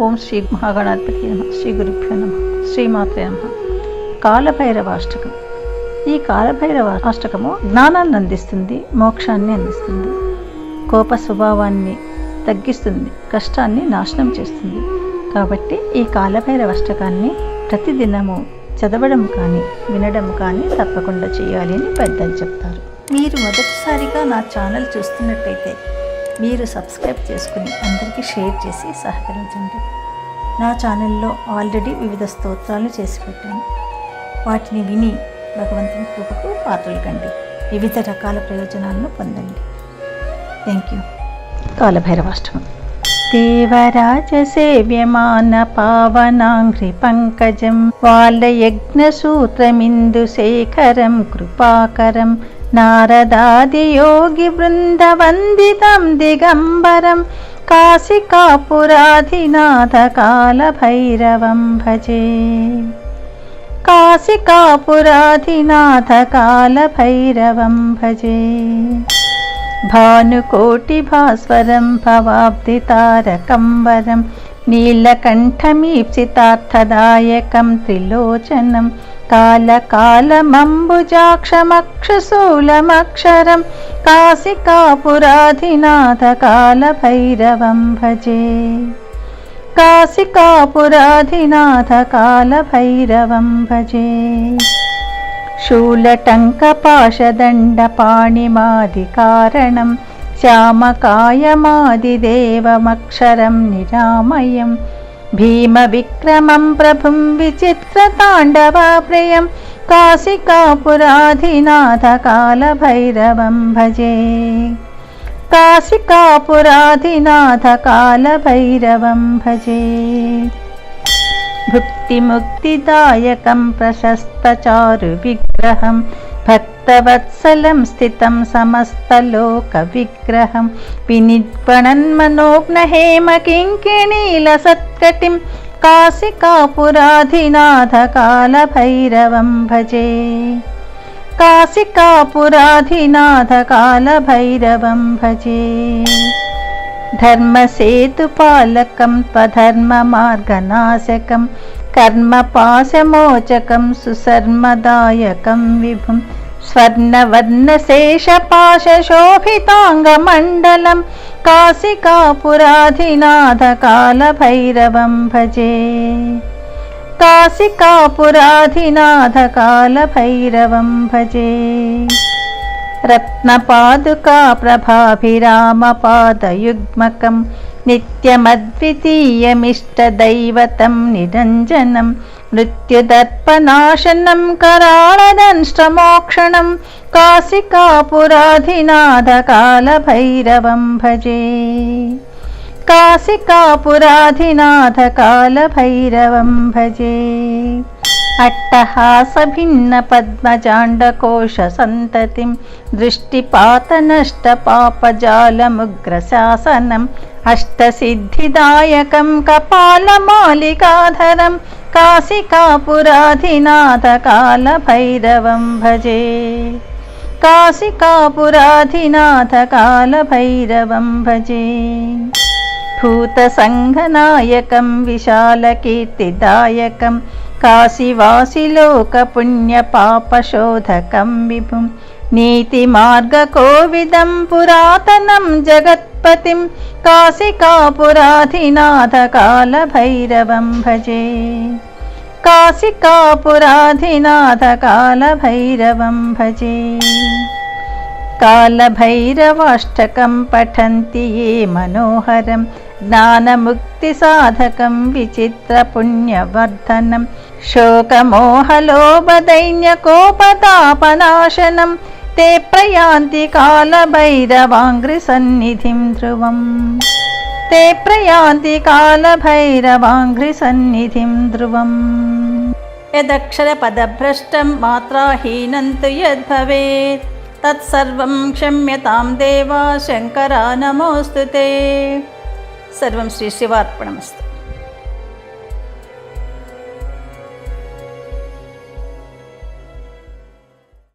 ఓం శ్రీ మహాగణాధిపతి నమ శ్రీ గురుభ్యో నమ శ్రీమాతే నమ. కాలభైరవాష్టకం. ఈ కాలభైరవ అష్టకము జ్ఞానాన్ని అందిస్తుంది మోక్షాన్ని అందిస్తుంది. కోప స్వభావాన్ని తగ్గిస్తుంది కష్టాన్ని నాశనం చేస్తుంది. కాబట్టి ఈ కాలభైరవ అష్టకాన్ని ప్రతిదినము చదవడం కానీ వినడం కానీ తప్పకుండా చేయాలి అని పెద్దలు చెప్తారు. మీరు మొదటిసారిగా నా ఛానల్ చూస్తున్నట్టయితే మీరు సబ్స్క్రైబ్ చేసుకుని అందరికీ షేర్ చేసి సహకరించండి. నా ఛానల్లో ఆల్రెడీ వివిధ స్తోత్రాలు చేసి పెట్టాను. వాటిని విని భగవంతుని కృపకు పాత్రలు కండి వివిధ రకాల ప్రయోజనాలను పొందండి. థ్యాంక్ యూ కాలభైరవాష్టమం. దేవరాజ సేవ్యమాన పావనాంఘ్రి పంకజం వాలయజ్ఞసూత్రమిందు శేఖరం కృపాకరం నారదాదియోగి బృందవందితం దిగంబరం కాశికాపురాధినాథ కాలభైరవం భజే. కాశికాపురాధినాథ కాలభైరవం భజే. భానుకోటిభాస్వరం భవాబ్దితారకం వరం నీలకంఠమీప్సితార్థదాయకం कालकालमम्बुजाक्षमक्षशूलमक्षरं कासिकापुराधिनाथकालभैरवं भजे। कासिकापुराधिनाथकालभैरवं भजे। शूलटङ्कपाशदण्डपाणिमादिकारणं श्यामकायमादिदेवमक्षरं निरामयम् भीमविक्रमं प्रभुं विचित्रताण्डवप्रियं काशिकापुराधिनाथकालभैरवं भजे। काशिकापुराधिनाथकालभैरवं भजे। भुक्तिमुक्तिदायकं प्रशस्तचारुविग्रहं भक्तवत्सलं स्थितं समस्तलोकविग्रहं विनिर्पणन्मनोग्नहेमकिङ्किणीलसत्कटिं काशिकापुराधिनाथकालभैरवं भजे काशिकापुराधिनाथकालभैरवं भजे धर्मसेतुपालकं त्वधर्ममार्गनाशकं कर्मपाशमोचकं सुसर्मदायकं विभुं स्वर्णवर्णशेषपाशशोभिताङ्गमण्डलं काशिकापुराधिनाथकालभैरवं भजे। काशिकापुराधिनाथकालभैरवं भजे। रत्नपादुका प्रभाभिरामपादयुग्मकं नित्यमद्वितीयमिष्टदैवतं निरञ्जनं मृत्युदर्पनाशनं कराळदंष्ट्रमोक्षणं काशिकापुराधिनाथकालभैरवं भजे काशिकापुराधिनाथकालभैरवं भजे अट्टहासभिन्नपद्मजाण्डकोशसन्ततिं दृष्टिपातनष्टपापजालमुग्रशासनम् अष्टसिद्धिदायकं कपालमालिकाधरं काशिकापुराधिनाथकालभैरवं भजे। काशिकापुराधिनाथकालभैरवं भजे। भूतसङ्घनायकं विशालकीर्तिदायकं काशिवासिलोकपुण्यपापशोधकं विभुं नीतिमार्गकोविदं पुरातनं जगत्पतिं काशिकापुराधिनाथकालभैरवं भजे। काशिकापुराधिनाथकालभैरवं भजे। कालभैरवाष्टकं पठन्ति ये मनोहरं, ज्ञानमुक्तिसाधकं विचित्रपुण्यवर्धनं शोकमोहलोभदैन्यकोपतापनाशनं ते प्रयान्ति कालभैरवाङ्घ्रिसन्निधिं ध्रुवम् ते प्रयान्ति कालभैरवाङ्घ्रिसन्निधिं ध्रुवम् यदक्षरपदभ्रष्टं मात्राहीनं तु यद्भवेत् तत्सर्वं क्षम्यतां देवा शङ्करा नमोऽस्तु ते सर्वं श्रीशिवार्पणमस्तु